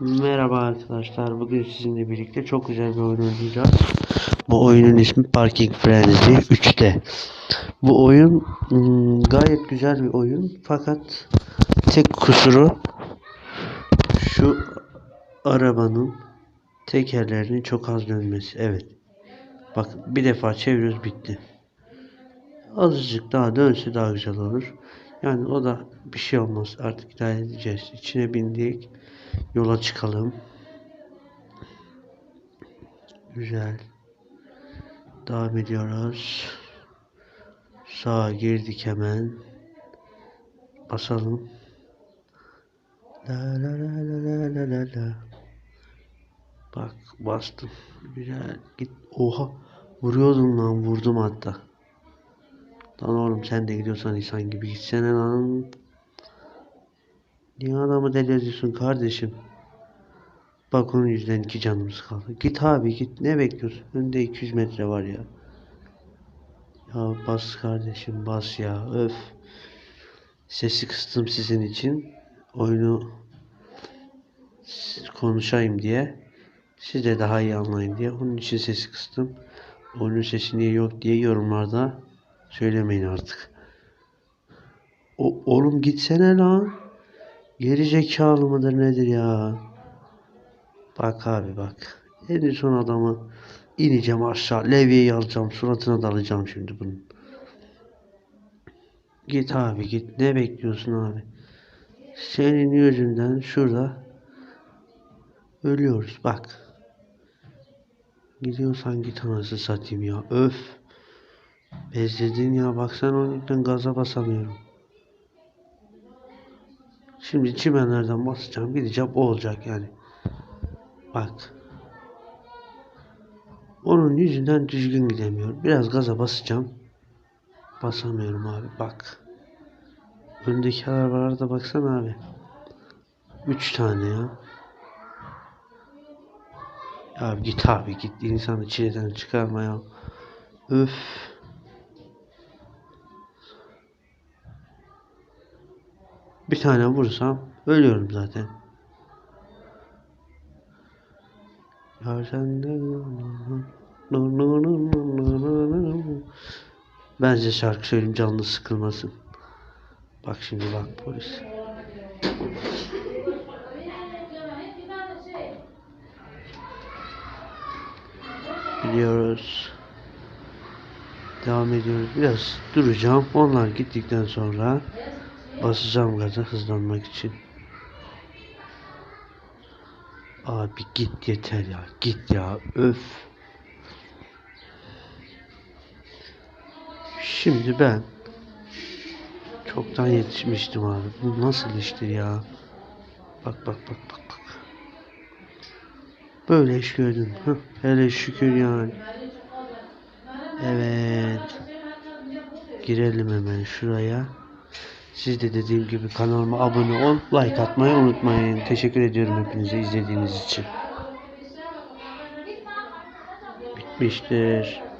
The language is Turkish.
Merhaba arkadaşlar. Bugün sizinle birlikte çok güzel bir oyun oynayacağız. Bu oyunun ismi Parking Frenzy 3'te. Bu oyun hmm, gayet güzel bir oyun. Fakat tek kusuru şu arabanın tekerlerinin çok az dönmesi. Evet. Bak bir defa çeviriyoruz bitti. Azıcık daha dönse daha güzel olur. Yani o da bir şey olmaz. Artık idare edeceğiz. İçine bindik. Yola çıkalım. Güzel. Devam ediyoruz. Sağa girdik hemen. Basalım. La la la la la la la. Bak bastım. Güzel. Git. Oha. Vuruyordum lan. Vurdum hatta. Lan oğlum sen de gidiyorsan insan gibi gitsene lan. Niye adamı deli ediyorsun kardeşim? Bak onun yüzünden iki canımız kaldı. Git abi git. Ne bekliyorsun? Önde 200 metre var ya. Ya bas kardeşim bas ya. Öf. Sesi kıstım sizin için. Oyunu konuşayım diye. Siz de daha iyi anlayın diye. Onun için sesi kıstım. Oyunun sesi niye yok diye yorumlarda söylemeyin artık. O, oğlum gitsene lan. Geri zekalı mıdır nedir ya? Bak abi bak. En son adamı ineceğim aşağı. Levyeyi alacağım. Suratına dalacağım şimdi bunun. Git abi git. Ne bekliyorsun abi? Senin yüzünden şurada ölüyoruz bak. Gidiyorsan git anasını satayım ya. Öf. Bezledin ya. Bak sen onun yüzünden gaza basamıyorum. Şimdi çimenlerden basacağım. Gideceğim. O olacak yani. Bak. Onun yüzünden düzgün gidemiyorum. Biraz gaza basacağım. Basamıyorum abi. Bak. Öndeki arabalara da baksana abi. Üç tane ya. Ya git abi git. İnsanı çileden çıkarma ya. Öf. Bir tane vursam ölüyorum zaten. Ben size şarkı söyleyeyim canlı sıkılmasın. Bak şimdi bak polis. Gidiyoruz. Devam ediyoruz. Biraz duracağım. Onlar gittikten sonra basacağım gaza hızlanmak için. Abi git yeter ya. Git ya. Öf. Şimdi ben çoktan yetişmiştim abi. Bu nasıl iştir ya? Bak bak bak bak bak. Böyle iş gördüm. Hele şükür yani. Evet. Girelim hemen şuraya. Siz de dediğim gibi kanalıma abone ol, like atmayı unutmayın. Teşekkür ediyorum hepinize izlediğiniz için. Bitmiştir.